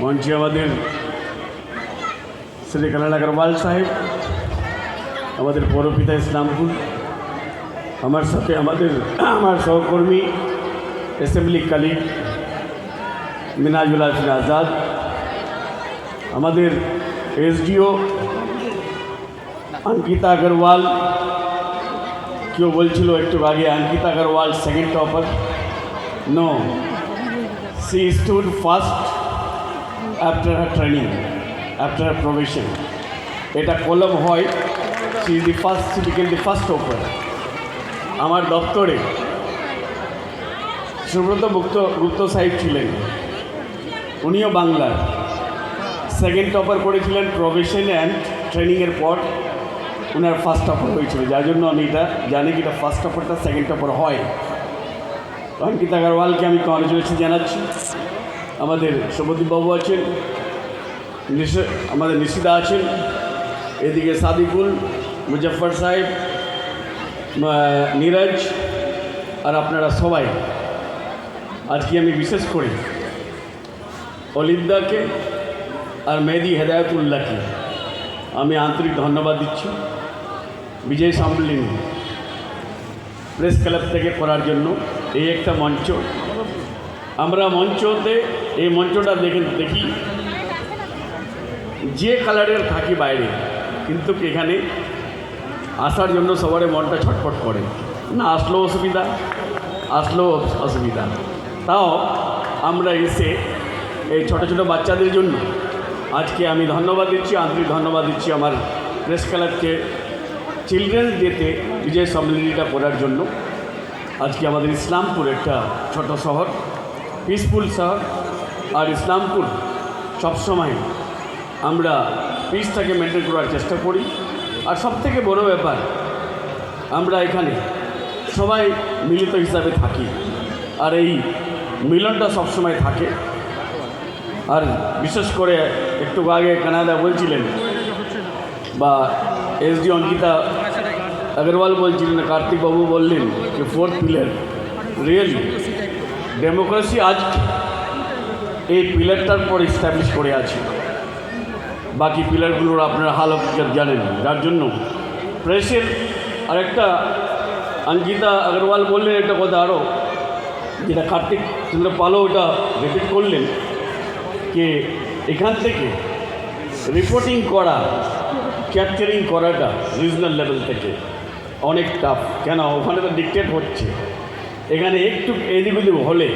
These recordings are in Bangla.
মঞ্চে আমাদের শ্রী কানাল আগরওয়াল সাহেব আমাদের পৌরপিতা ইসলামপুর আমার সাথে আমাদের আমার সহকর্মী অ্যাসেম্বলি কালিগ মিনাজুল আফিন আজাদ আমাদের এসডিও অঙ্কিতা আগরওয়াল কেউ বলছিল একটু আগে Ankita Agarwal second topper no she stood first after her training after her profession এটা কলম হয় she is the first she became the first topper আমার দপ্তরে সুব্রত গুপ্ত গুপ্ত সাহেব ছিলেন। উনিও বাংলার সেকেন্ড টপার করেছিলেন প্রফেশন অ্যান্ড ট্রেনিংয়ের পর ওনার ফার্স্ট টপার হয়েছিল। যার জন্য আমি এটা জানি কি এটা ফার্স্ট টপারটা সেকেন্ড টপার হয়। অঙ্কিতা আগরওয়ালকে আমি কংগ্রেচুলেশন জানাচ্ছি। আমাদের শুভদীপবাবু আছেন আমাদের নিশিদা আছেন, এদিকে সাদিকুল মুজফর সাহেব নীরজ, আর আপনারা সবাই। আজকে আমি বিশেষ করে অলিন্দাকে আর মেহেদি হেদায়তুল্লাহকে আমি আন্তরিক ধন্যবাদ দিচ্ছি। বিজয় সম্মেলনী প্রেস ক্লাব থেকে করার জন্য এই একটা মঞ্চ। আমরা মঞ্চতে এই মঞ্চটা দেখে দেখি। যে কালারের থাকি বাইরে, কিন্তু এখানে আসার জন্য সবারই মনটা ছটফট করে। না, আসলেও অসুবিধা আসলেও অসুবিধা। তাও আমরা এসে এই ছোটো ছোটো বাচ্চাদের জন্য আজকে আমি ধন্যবাদ দিচ্ছি, আন্তরিক ধন্যবাদ দিচ্ছি আমার প্রেস ক্লাবকে। চিলড্রেন্স ডেতে বিজয় সম্মেলনীটা করার জন্য আজকে আমাদের ইসলামপুর একটা ছোট শহর, পিসফুল শহর। আর ইসলামপুর, সবসময় আমরা পিসটাকে মেনটেন করার চেষ্টা করি। আর সবথেকে বড় ব্যাপার, আমরা এখানে সবাই মিলিত হিসাবে থাকি। আর এই মিলনটা সবসময় থাকে। আর বিশেষ করে একটু আগে কানাডা বলছিলেন, বা এসডি অঙ্কিতা আগরওয়াল বলছিলেন, কার্তিকবাবু বললেন যে ফোর্থ পিলার রিয়েলি ডেমোক্রেসি আজ এই পিলারটার পর এস্টাবলিশ করে আছে। বাকি পিলারগুলোর আপনারা হাল জানেন, যার জন্য। প্রেসের আরেকটা, অঙ্কিতা আগরওয়াল বললেন একটা কথা আরও যেটা কার্তিক চন্দ্র পালও ওটা রিপিট করলেন, যে এখান থেকে রিপোর্টিং করা ক্যাপচারিং করাটা রিজনাল লেভেল থেকে অনেক টাফ কেন? ওখানে তো ডিকটেট হচ্ছে। এখানে একটু এদিক হলে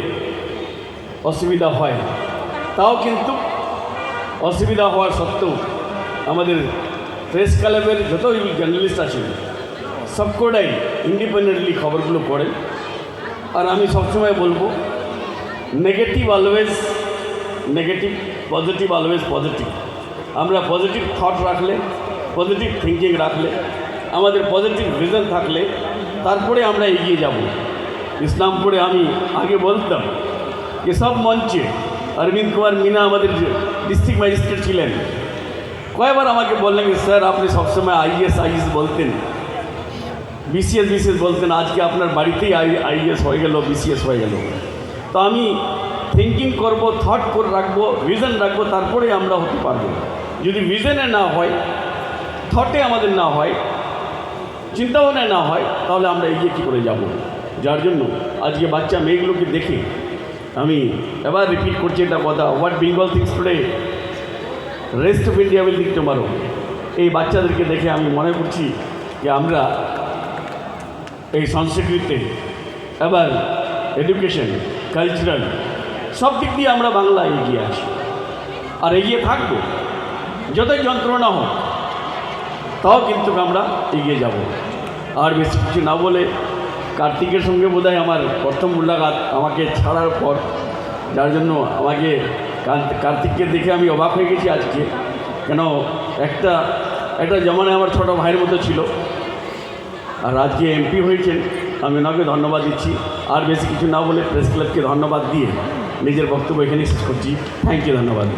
অসুবিধা হয়। তাও কিন্তু অসুবিধা হওয়ার সত্ত্বেও আমাদের প্রেস ক্লাবের যত জার্নালিস্ট আছেন সবকটাই ইন্ডিপেন্ডেন্টলি খবরগুলো পড়েন আর আমি সবসময় বলব negative always negative positive always positive আমরা পজিটিভ থট রাখলে পজিটিভ থিঙ্কিং রাখলে, আমাদের পজিটিভ ভিজন থাকলে, তারপরে আমরা এগিয়ে যাব। ইসলামপুরে আমি আগে বলতাম যে সব মঞ্চে অরবিন্দ কুমার মিনা আমাদের ডিস্ট্রিক্ট ম্যাজিস্ট্রেট ছিলেন। কয়েকবার আমাকে বললেন স্যার, আপনি সবসময় আইএস আইএস বলতেন। বিসিএস বিসিএস বলতেন। আজকে আপনার বাড়িতেই আই আইএস হয়ে গেল বিসিএস হয়ে গেল। তো আমি থিঙ্কিং করব থট করে রাখব ভিজন রাখব তারপরে আমরা হতে পারব। যদি ভিজনে না হয় থটে আমাদের না হয়, চিন্তাভাবনায় না হয়, তাহলে আমরা এগিয়ে কী করে যাব? যার জন্য আজকে বাচ্চা মেয়েগুলোকে দেখে আমি এবার রিপিট করছি একটা কথা what Bengal thinks today rest of India will think tomorrow এই বাচ্চাদেরকে দেখে আমি মনে করছি যে আমরা এই সংস্কৃতিতে, এবার এডুকেশন কালচারাল সব দিক দিয়ে আমরা বাংলা এগিয়ে আছি আর এগিয়ে থাকব, যতই যন্ত্রণা হোক, তাও কিন্তু আমরা এগিয়ে যাব। আর বেশি কিছু না বলে কার্তিকের সঙ্গে বোধহয় আমার প্রথম মুলাকাত আমাকে ছাড়ার পর, যার জন্য আমাকে কার্তিককে দেখে আমি অবাক হয়ে গেছি আজকে। কেন একটা একটা জমানায় আমার ছোটো ভাইয়ের মতো ছিল। আর আজকে এমপি হয়েছেন, আমি ওনাকে ধন্যবাদ দিচ্ছি। আর বেশি কিছু না বলে প্রেস ক্লাবকে ধন্যবাদ দিয়ে নিজের বক্তব্য এখানেই শেষ করছি। থ্যাংক ইউ ধন্যবাদ।